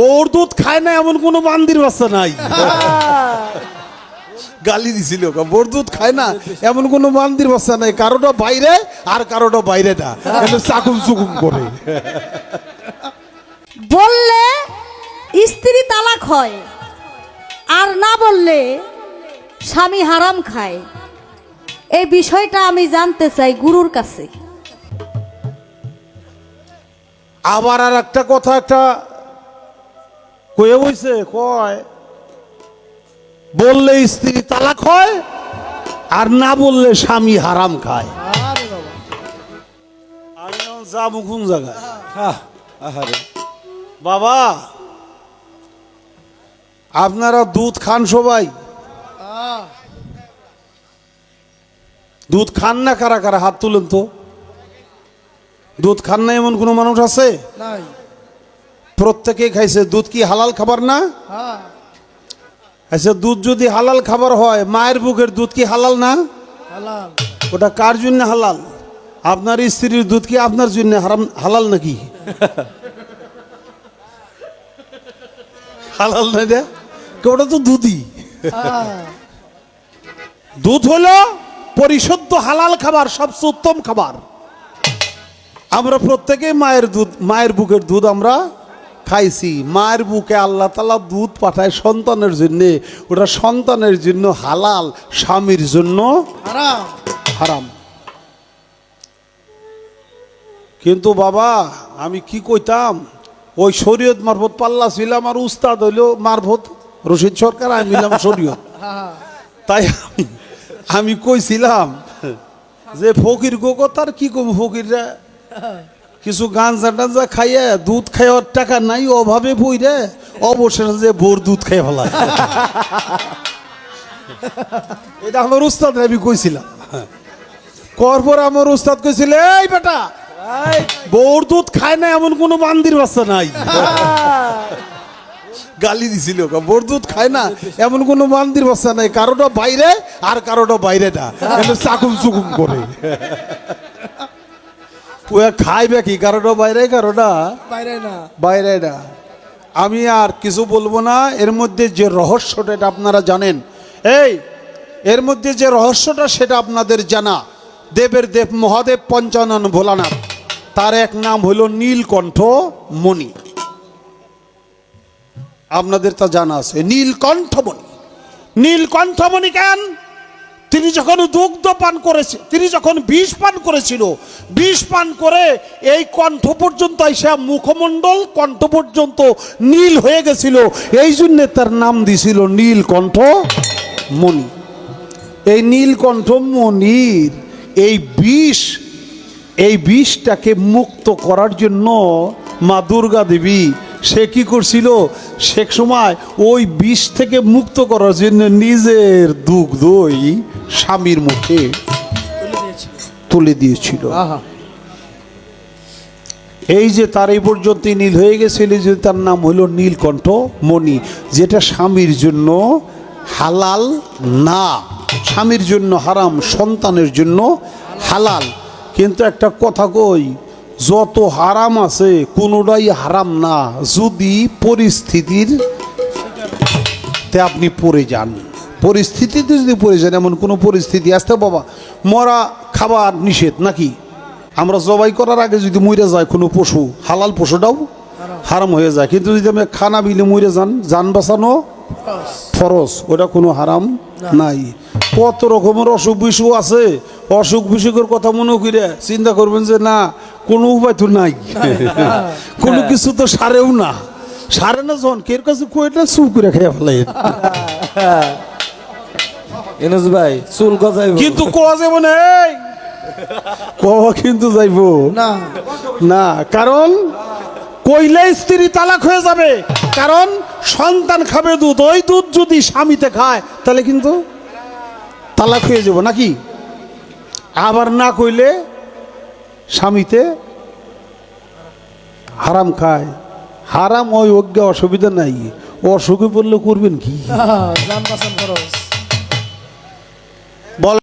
বউর দুধ খায় না এমন কোনো বান্দির বাচ্চা নাই। গালি দিছিল বউর দুধ খায় না এমন কোনো বান্দির বাচ্চা নাই কারোটা বাইরে আর কারোটা বাইরে না। চাকুম চুকুম করে। বললে স্ত্রী তালাক হয় আর না বললে স্বামী হারাম খায়। এই বিষয়টা আমি জানতে চাই গুরুর কাছে। আবার আর একটা কথা একটা কয়ে বইছে কয়? বললে স্ত্রী তালাক হয় আর না বললে স্বামী হারাম খায়। আমি যাব কোন জায়গায়? বাবা আপনারা দুধ খান সবাই? দুধ খান না কারা কারা? হাত তুলেন তো। দুধ খান না এমন কোনো মানুষ আছে? নাই। প্রত্যেকে খাইছে দুধ কি হালাল খাবার না? হ্যাঁ। আচ্ছা দুধ যদি হালাল খাবার হয় মায়ের বুকের দুধ কি হালাল না? ওটা কার জন্য হালাল? আপনার স্ত্রীর দুধ কি আপনার জন্য হারাম হালাল নাকি? হালাল না রে ওটা তো দুধই। হ্যাঁ। দুধ হলো পরিশুদ্ধ হালাল খাবার সবচেয়ে উত্তম খাবার। আমরা প্রত্যেকে মায়ের দুধ মায়ের বুকের দুধ আমরা খাইছি মায়ের বুকে আল্লাহ তালা দুধ পাঠায় সন্তানের জন্য। ওটা সন্তানের জন্য হালাল স্বামীর জন্য হারাম। হারাম। কিন্তু বাবা আমি কি কইতাম? ওই শরীয়ত মারফত পাল্লা ছিলাম আর উস্তাদ হইল মারফত রশিদ সরকার আমি নিলাম শরীয়ত। হ্যাঁ। তাই আমি আমি কইছিলাম যে ফকির গোকতার কি কম ফকিররা? কিছু গাঞ্জা টাঞ্জা খাইয়ে দুধ খাইয়ার টাকা নাই অভাবে বই রে অবশেষে যে বোর দুধ খাই ফেলা এটা আমার উস্তাদ আমি কইছিলাম। কর পর আমার উস্তাদ কইছিল এই বেটা বউর দুধ খায় না এমন কোনো বান্দির বাচ্চা নাই। গালি দিছিল বউর দুধ খায় না এমন কোনো বান্দির বাচ্চা নাই কারোটা বাইরে আর কারোটা বাইরে না। চাকুম চুকুম করে। ও খাইবে কি? কারোটা বাইরে কারোটা বাইরে না। বাইরে না। আমি আর কিছু বলব না। এর মধ্যে যে রহস্যটা এটা আপনারা জানেন। এই এর মধ্যে যে রহস্যটা সেটা আপনাদের জানা। দেবের দেব মহাদেব পঞ্চানন ভোলানাথ। তার এক নাম হলো নীলকণ্ঠ মণি। আপনাদের তা জানা আছে। নীলকণ্ঠমণি নীলকণ্ঠমণি কেন? তিনি যখন দুগ্ধ পান করেছে, তিনি যখন বিষ পান করেছিল, বিষ পান করে এই কণ্ঠ পর্যন্ত এসে মুখমণ্ডল কণ্ঠ পর্যন্ত নীল হয়ে গেছিল। এই জন্যে তার নাম দিছিল নীলকণ্ঠ মণি। এই নীলকণ্ঠ মণির এই বিষ, এই বিষটাকে মুক্ত করার জন্য মা দুর্গা দেবী সে কি করছিল? সে সময় ওই বিষ থেকে মুক্ত করার জন্য নিজের দুগ্ধই স্বামীর মুখে তুলে দিয়েছি দিয়েছিল। এই যে তার এই পর্যন্ত নীল হয়ে গেছিল যে তার নাম হলো নীলকণ্ঠ মণি যেটা স্বামীর জন্য হালাল না। স্বামীর জন্য হারাম সন্তানের জন্য হালাল। কিন্তু একটা কথা কই যত হারাম আছে কোনোটাই হারাম না। যদি পরিস্থিতির তে আপনি পড়ে যান। পরিস্থিতিতে যদি পড়ে যান এমন কোনো পরিস্থিতি আসতে বাবা? মরা খাবার নিষেধ নাকি? আমরা জবাই করার আগে যদি মরে যায় কোনো পশু হালাল পশুটাও হারাম হয়ে যায়। কিন্তু যদি আমি খানা বিলে মরে যান যান বাঁচানো ফরজ ওটা কোনো হারাম নাই। কত রকমের অসুখ বিসুখ আছে। অসুখ বিসুখের কথা মনে করে চিন্তা করবেন যে না কোনো উপায় তো নাই। কোনো কিছু তো সারেও না। সারে না জন কের কাছে কইটা চুপ করে খেয়ে ফেলে? এনস ভাই চুল গজাইব। কিন্তু কোয়া যাব না কোয়া কিন্তু যাইবো। না। না কারণ কইলে স্ত্রী তালাক হয়ে যাবে। কারণ সন্তান খাবে দুধ ওই দুধ যদি স্বামীতে খায় তাহলে কিন্তু তালাক হয়ে যাব নাকি? আবার না কইলে স্বামীতে হারাম খায়। হারাম ওই অজ্ঞা অসুবিধা নাই। অসুখে পড়লে করবেন কি? বল